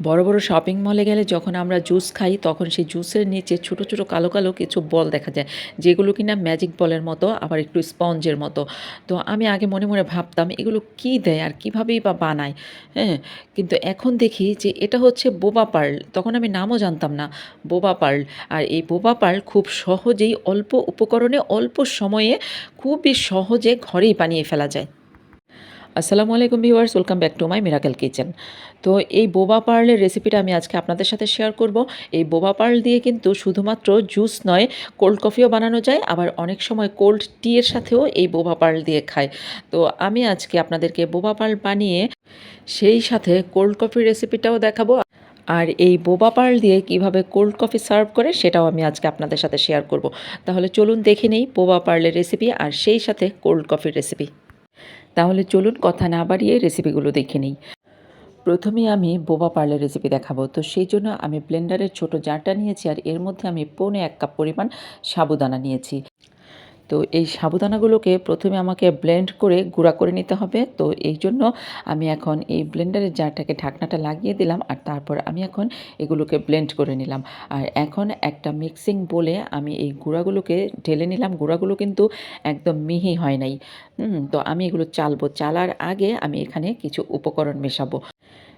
বড় বড় শপিং মলে গেলে যখন আমরা জুস খাই, তখন সেই জুসের নিচে ছোট ছোট কালো কালো কিছু বল দেখা যায়, যেগুলো কিনা ম্যাজিক বলের মতো, আবার একটু স্পঞ্জের মতো। তো আমি আগে মনে মনে ভাবতাম, এগুলো কি দেয় আর কীভাবেই বা বানায় হ্যাঁ? কিন্তু এখন দেখি যে এটা হচ্ছে বোবা পার্ল তখন আমি নামও জানতাম না বোবা পার্ল আর এই বোবা পার্ল খুব সহজেই অল্প উপকরণে অল্প সময়ে খুবই সহজে ঘরেই বানিয়ে ফেলা যায়। আসসালামু আলাইকুম viewers, welcome back to my miracle kitchen. তো এই বোবা পার্লের রেসিপিটা আমি আজকে আপনাদের সাথে শেয়ার করব। এই বোবা পার্ল দিয়ে কিন্তু শুধুমাত্র জুস নয়, কোল্ড কফিও বানানো যায়, আবার অনেক সময় কোল্ড টি এর সাথেও এই বোবা পার্ল দিয়ে খায়। তো আমি আজকে আপনাদেরকে বোবা পার্ল বানিয়ে সেই সাথে কোল্ড কফির রেসিপিটাও দেখাবো। আর এই বোবা পার্ল দিয়ে কীভাবে কোল্ড কফি সার্ভ করে সেটাও আমি আজকে আপনাদের সাথে শেয়ার করব। তাহলে চলুন দেখে নেই বোবা পার্লের রেসিপি আর সেই সাথে কোল্ড কফির রেসিপি। তাহলে চলুন কথা না বাড়িয়ে রেসিপিগুলো দেখে নিই। প্রথমে আমি বোবা পার্লের রেসিপি দেখাবো। তো সেই জন্য আমি ব্লেন্ডারের ছোট জারটা নিয়েছি আর এর মধ্যে আমি পৌনে এক কাপ পরিমাণ সাবুদানা নিয়েছি। তো এই সাবুদানাগুলোকে প্রথমে আমাকে ব্লেন্ড করে গুঁড়া করে নিতে হবে। তো এই জন্য আমি এখন এই ব্লেন্ডারের জারটাকে ঢাকনাটা লাগিয়ে দিলাম আর তারপর আমি এখন এগুলোকে ব্লেন্ড করে নিলাম। আর এখন একটা মিক্সিং বলে আমি এই গুঁড়াগুলোকে ঢেলে নিলাম। গুঁড়াগুলো কিন্তু একদম মিহি হয় নাই। তো আমি এগুলো চালবো। চালার আগে আমি এখানে কিছু উপকরণ মেশাবো।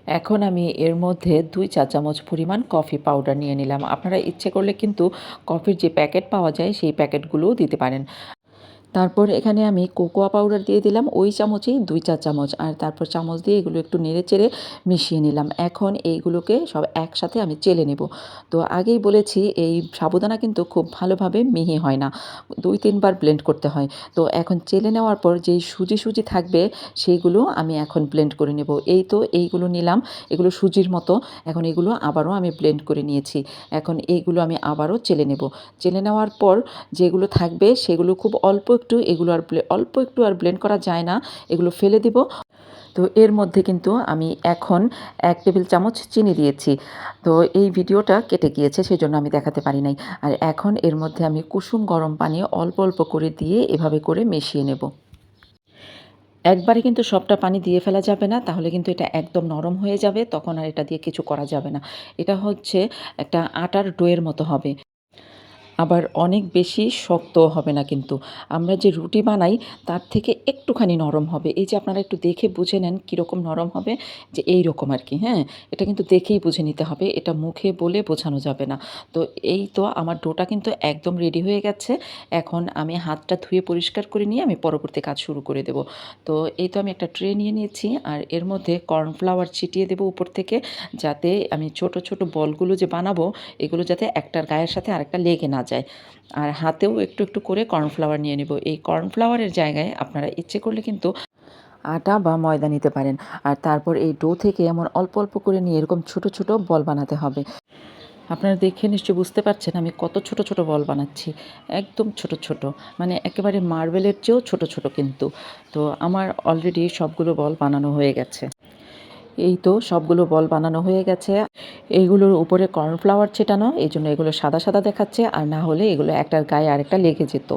এখন আমি এর মধ্যে দুই চা চামচ পরিমাণ কফি পাউডার নিয়ে নিলাম। আপনারা ইচ্ছে করলে কিন্তু কফির যে প্যাকেট পাওয়া যায়, সেই প্যাকেটগুলোও দিতে পারেন। তারপর এখানে আমি কোকোয়া পাউডার দিয়ে দিলাম, ওই চামচেই দুই চার চামচ। আর তারপর চামচ দিয়ে এগুলো একটু নেড়ে চেড়ে মিশিয়ে নিলাম। এখন এইগুলোকে সব একসাথে আমি চেলে নেব। তো আগেই বলেছি, এই সাবুদানা কিন্তু খুব ভালোভাবে মিহি হয় না। দুই তিনবার ব্লেন্ড করতে হয়। তো এখন চেলে নেওয়ার পর যেই সুজি সুজি থাকবে, সেইগুলো আমি এখন ব্লেন্ড করে নেব। এই তো এইগুলো নিলাম, এগুলো সুজির মতো। এখন এগুলো আবারও আমি ব্লেন্ড করে নিয়েছি। এখন এইগুলো আমি আবারও চেলে নেব। চেলে নেওয়ার পর যেগুলো থাকবে, সেগুলো খুব অল্প একটু, এগুলো আর অল্প একটু আর ব্লেন্ড করা যায় না, এগুলো ফেলে দিব। তো এর মধ্যে কিন্তু আমি এখন এক টেবিল চামচ চিনি দিয়েছি। তো এই ভিডিওটা কেটে গিয়েছে সেই জন্য আমি দেখাতে পারি নাই। আর এখন এর মধ্যে আমি কুসুম গরম পানি অল্প অল্প করে দিয়ে এভাবে করে মিশিয়ে নেব। একবারে কিন্তু সবটা পানি দিয়ে ফেলা যাবে না, তাহলে কিন্তু এটা একদম নরম হয়ে যাবে, তখন আর এটা দিয়ে কিছু করা যাবে না। এটা হচ্ছে একটা আটার ডোয়ের মতো হবে। আবার অনেক বেশি শক্তও হবে না কিন্তু। আমরা যে রুটি বানাই, তার থেকে একটুখানি নরম হবে। এই যে আপনারা একটু দেখে বুঝে নেন কীরকম নরম হবে, যে এই রকম আর কি হ্যাঁ? এটা কিন্তু দেখেই বুঝে নিতে হবে, এটা মুখে বলে বোঝানো যাবে না। তো এই তো আমার ডোটা কিন্তু একদম রেডি হয়ে গেছে। এখন আমি হাতটা ধুয়ে পরিষ্কার করে নিয়ে আমি পরবর্তী কাজ শুরু করে দেব। তো এই তো আমি একটা ট্রে নিয়ে নিয়েছি, আর এর মধ্যে কর্নফ্লাওয়ার ছিটিয়ে দেবো উপর থেকে, যাতে আমি ছোট ছোট বলগুলো যে বানাবো, এগুলো যাতে একটার গায়ের সাথে আরেকটা লেগে না যায়। আর হাতেও একটু একটু করে কর্নফ্লাওয়ার নিয়ে নেব। এই কর্নফ্লাওয়ারের জায়গায় আপনারা ইচ্ছে করলে কিন্তু আটা বা ময়দা নিতে পারেন। আর তারপর এই ডো থেকে এমন অল্প অল্প করে নিয়ে এরকম ছোট ছোট বল বানাতে হবে। আপনারা দেখে নিশ্চয়ই বুঝতে পারছেন আমি কত ছোট ছোট বল বানাচ্ছি। একদম ছোট ছোট। মানে একেবারে মার্বেলের চেয়েও ছোট ছোট কিন্তু। তো আমার অলরেডি সবগুলো বল বানানো হয়ে গেছে। এই তো সবগুলো বল বানানো হয়ে গেছে। এইগুলোর উপরে কর্নফ্লাওয়ার ছেটানো, এই জন্য এগুলো সাদা সাদা দেখাচ্ছে, আর না হলে এগুলো একটার গায়ে আরেকটা লেগে যেত।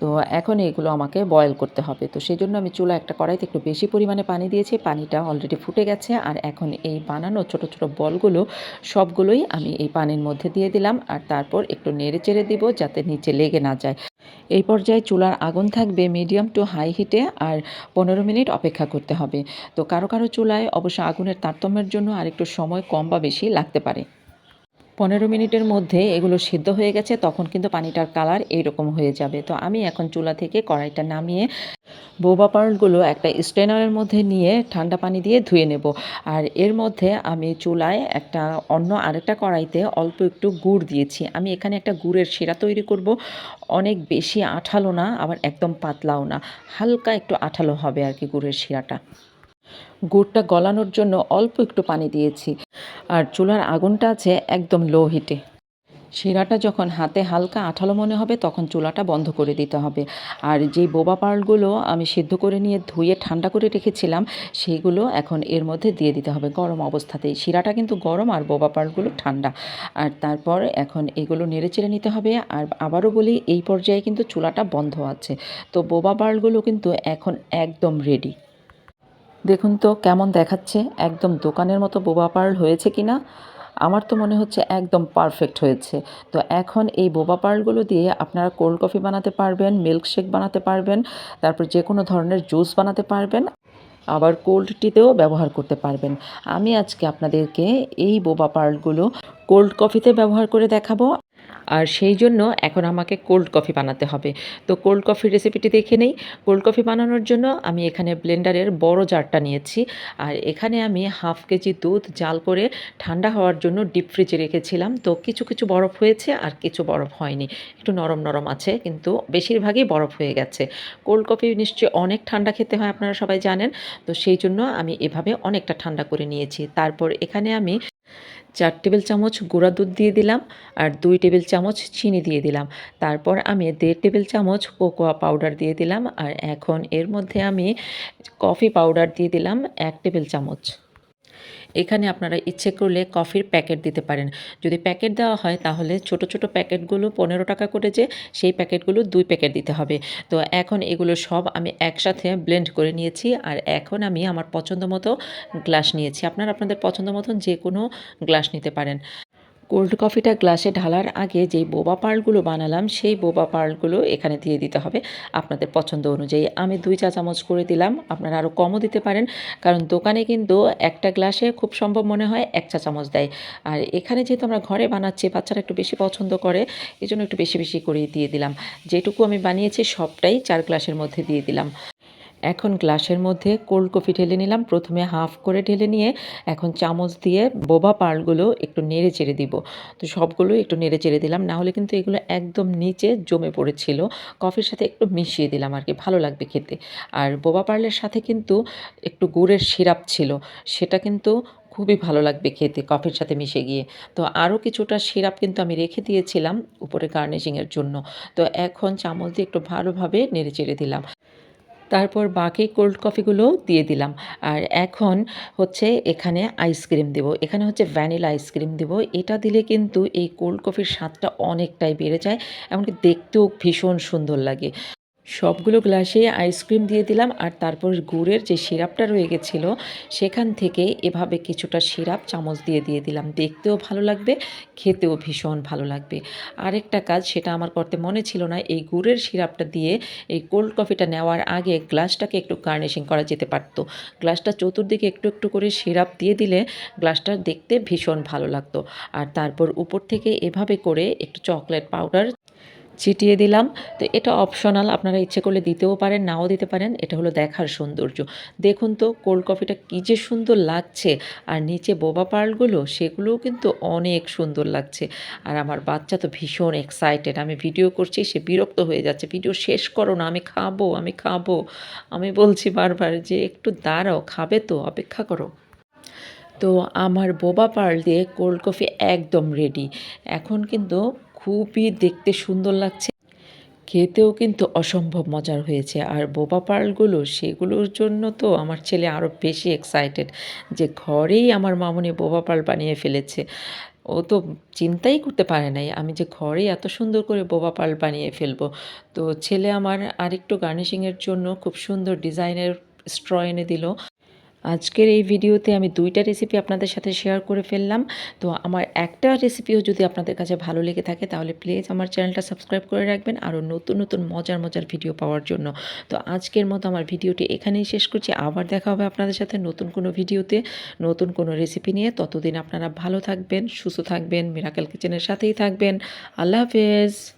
তো এখন এগুলো আমাকে বয়েল করতে হবে। তো সেই জন্য আমি চুলা একটা কড়াইতে একটু বেশি পরিমাণে পানি দিয়েছি, পানিটা অলরেডি ফুটে গেছে, আর এখন এই বানানো ছোট ছোট বলগুলো সবগুলোই আমি এই পানির মধ্যে দিয়ে দিলাম, আর তারপর একটু নেড়ে চেড়ে দিব যাতে নিচে লেগে না যায়। এই পর্যায়ে চুলার আগুন থাকবে মিডিয়াম টু হাই হিটে আর পনেরো মিনিট অপেক্ষা করতে হবে। তো কারও কারও চুলায় অবশ্য আগুনের তারতম্যের জন্য আরেকটু সময় কম বা বেশি লাগতে পারে। পনেরো মিনিটের মধ্যে এগুলো সিদ্ধ হয়ে গেছে, তখন কিন্তু পানিটার কালার এইরকম হয়ে যাবে। তো আমি এখন চুলা থেকে কড়াইটা নামিয়ে বোবা পার্লগুলো একটা স্ট্রেনারের মধ্যে নিয়ে ঠান্ডা পানি দিয়ে ধুয়ে নেব। আর এর মধ্যে আমি চুলায় একটা অন্য আরেকটা কড়াইতে অল্প একটু গুড় দিয়েছি। আমি এখানে একটা গুড়ের শিরা তৈরি করব। অনেক বেশি আঠালো না, আবার একদম পাতলাও না। হালকা একটু আঠালো হবে আর কি গুড়ের শিরাটা। গুড়টা গলানোর জন্য অল্প একটু পানি দিয়েছি। আর চুলার আগুনটা আছে একদম লো হিটে শিরাটা যখন হাতে হালকা আঠালো মনে হবে, তখন চুলাটা বন্ধ করে দিতে হবে। আর যেই বোবা পার্লগুলো আমি সিদ্ধ করে নিয়ে ধুয়ে ঠান্ডা করে রেখেছিলাম সেইগুলো এখন এর মধ্যে দিয়ে দিতে হবে গরম অবস্থাতেই। শিরাটা কিন্তু গরম আর বোবা পার্লগুলো ঠান্ডা। আর তারপর এখন এগুলো নেড়ে চেড়ে নিতে হবে। আর আবারও বলি, এই পর্যায়ে কিন্তু চুলাটা বন্ধ আছে। তো বোবা পার্লগুলো কিন্তু এখন একদম রেডি দেখুন তো কেমন দেখাচ্ছে, একদম দোকানের মতো বোবা পার্ল হয়েছে কি না আমার তো মনে হচ্ছে একদম পারফেক্ট হয়েছে। তো এখন এই বোবা পার্লগুলো দিয়ে আপনারা কোল্ড কফি বানাতে পারবেন, মিল্কশেক বানাতে পারবেন, তারপর যে কোনো ধরনের জুস বানাতে পারবেন, আবার কোল্ড টিতেও ব্যবহার করতে পারবেন। আমি আজকে আপনাদেরকে এই বোবা পার্লগুলো কোল্ড কফিতে ব্যবহার করে দেখাবো। আর সেই জন্য এখন আমাকে কোল্ড কফি বানাতে হবে। তো কোল্ড কফির রেসিপিটি দেখে নেই। কোল্ড কফি বানানোর জন্য আমি এখানে ব্লেন্ডারের বড় জারটা নিয়েছি। আর এখানে আমি হাফ কেজি দুধ জাল করে ঠান্ডা হওয়ার জন্য ডিপ ফ্রিজে রেখেছিলাম। তো কিছু কিছু বরফ হয়েছে আর কিছু বরফ হয়নি। একটু নরম নরম আছে, কিন্তু বেশিরভাগই বরফ হয়ে গেছে। কোল্ড কফি নিশ্চয়ই অনেক ঠান্ডা খেতে হয়, আপনারা সবাই জানেন। তো সেই জন্য আমি এভাবে অনেকটা ঠান্ডা করে নিয়েছি। তারপর এখানে আমি চার টেবিল চামচ গুঁড়া দুধ দিয়ে দিলাম আর দুই টেবিল চামচ চিনি দিয়ে দিলাম। তারপর আমি দেড় টেবিল চামচ কোকোয়া পাউডার দিয়ে দিলাম আর এখন এর মধ্যে আমি কফি পাউডার দিয়ে দিলাম এক টেবিল চামচ। এখানে আপনারা ইচ্ছে করলে কফির প্যাকেট দিতে পারেন। যদি প্যাকেট দেওয়া হয়, তাহলে ছোট ছোট প্যাকেটগুলো পনেরো টাকা করে যে, সেই প্যাকেটগুলো দুই প্যাকেট দিতে হবে। তো এখন এগুলো সব আমি একসাথে ব্লেন্ড করে নিয়েছি আর এখন আমি আমার পছন্দ মতো গ্লাস নিয়েছি। আপনারা আপনাদের পছন্দ মতন যে কোনো গ্লাস নিতে পারেন। কোল্ড কফিটা গ্লাসে ঢালার আগে যেই বোবা পার্লগুলো বানালাম, সেই বোবা পার্লগুলো এখানে দিয়ে দিতে হবে। আপনাদের পছন্দ অনুযায়ী আমি দুই চা চামচ করে দিলাম, আপনারা আরও কমও দিতে পারেন, কারণ দোকানে কিন্তু একটা গ্লাসে খুব সম্ভব মনে হয় এক চা চামচ দেয়। আর এখানে যেহেতু আমরা ঘরে বানাচ্ছি, বাচ্চারা একটু বেশি পছন্দ করে এই জন্য একটু বেশি বেশি করে দিয়ে দিলাম। যেটুকু আমি বানিয়েছি সবটাই চার গ্লাসের মধ্যে দিয়ে দিলাম। এখন গ্লাসের মধ্যে কোল্ড কফি ঢেলে নিলাম। প্রথমে হাফ করে ঢেলে নিয়ে এখন চামচ দিয়ে বোবা পার্লগুলো একটু নেড়ে চেড়ে দিব। তো সবগুলো একটু নেড়ে চেড়ে দিলাম। না হলে কিন্তু এগুলো একদম নিচে জমে পড়েছিল। কফির সাথে একটু মিশিয়ে দিলাম আর কি, ভালো লাগবে খেতে। আর বোবা পার্লের সাথে কিন্তু একটু গুড়ের সিরাপ ছিল, সেটা কিন্তু খুবই ভালো লাগবে খেতে কফির সাথে মিশে গিয়ে। তো আরও কিছুটা সিরাপ কিন্তু আমি রেখে দিয়েছিলাম উপরে গার্নিশিংয়ের জন্য। তো এখন চামচ দিয়ে একটু ভালোভাবে নেড়ে চেড়ে দিলাম। তারপর বাকি কোল্ড কফিগুলো দিয়ে দিলাম। আর এখন হচ্ছে এখানে আইসক্রিম দেব। এখানে হচ্ছে ভ্যানিলা আইসক্রিম দেব। এটা দিলে কিন্তু এই কোল্ড কফির স্বাদটা অনেকটাই বেড়ে যায়, এমনকি দেখতেও ভীষণ সুন্দর লাগে। সবগুলো গ্লাসে আইসক্রিম দিয়ে দিলাম আর তারপর গুড়ের যে সিরাপটা রয়ে গেছিল, সেখান থেকে এভাবে কিছুটা সিরাপ চামচ দিয়ে দিয়ে দিলাম। দেখতেও ভালো লাগবে, খেতেও ভীষণ ভালো লাগবে। আরেকটা কাজ সেটা আমার করতে মনে ছিল না, এই গুড়ের সিরাপটা দিয়ে এই কোল্ড কফিটা নেওয়ার আগে গ্লাসটাকে একটু গার্নিশিং করা যেতে পারতো। গ্লাসটা চতুর্দিকে একটু একটু করে সিরাপ দিয়ে দিলে গ্লাসটা দেখতে ভীষণ ভালো লাগতো। আর তারপর উপর থেকে এভাবে করে একটু চকলেট পাউডার ছিটিয়ে দিলাম। তো এটা অপশনাল আপনারা ইচ্ছে করলে দিতেও পারেন, নাও দিতে পারেন। এটা হলো দেখার সৌন্দর্য। দেখুন তো কোল্ড কফিটা কী যে সুন্দর লাগছে। আর নিচে বোবা পার্লগুলো সেগুলোও কিন্তু অনেক সুন্দর লাগছে। আর আমার বাচ্চা তো ভীষণ এক্সাইটেড আমি ভিডিও করছি, সে বিরক্ত হয়ে যাচ্ছে। ভিডিও শেষ করো না, আমি খাব আমি খাব। আমি বলছি বারবার যে, একটু দাঁড়াও, খাবে তো, অপেক্ষা করো। তো আমার বোবা পার্ল দিয়ে কোল্ড কফি একদম রেডি এখন কিন্তু খুবই দেখতে সুন্দর লাগছে। খেতেও কিন্তু অসম্ভব মজার হয়েছে। আর বোবা পার্লগুলো, সেগুলোর জন্য তো আমার ছেলে আরও বেশি এক্সাইটেড যে ঘরেই আমার মামুনি বোবা পার্ল বানিয়ে ফেলেছে। ও তো চিন্তাই করতে পারে নাই, আমি যে ঘরে এত সুন্দর করে বোবা পার্ল বানিয়ে ফেলব। তো ছেলে আমার আরেকটু গার্নিশিংয়ের জন্য খুব সুন্দর ডিজাইনের স্ট্র এনে দিল। আজকের এই ভিডিওতে আমি দুইটা রেসিপি আপনাদের সাথে শেয়ার করে ফেললাম। তো আমার একটা রেসিপিও যদি আপনাদের কাছে ভালো লেগে থাকে, তাহলে প্লিজ আমার চ্যানেলটা সাবস্ক্রাইব করে রাখবেন আরও নতুন নতুন, মজার মজার ভিডিও পাওয়ার জন্য। তো আজকের মতো আমার ভিডিওটি এখানেই শেষ করছি। আবার দেখা হবে আপনাদের সাথে নতুন কোনো ভিডিওতে, নতুন কোনো রেসিপি নিয়ে। ততদিন আপনারা ভালো থাকবেন, সুস্থ থাকবেন মিরাকেল কিচেনের সাথেই থাকবেন। আল্লাহ হাফেজ।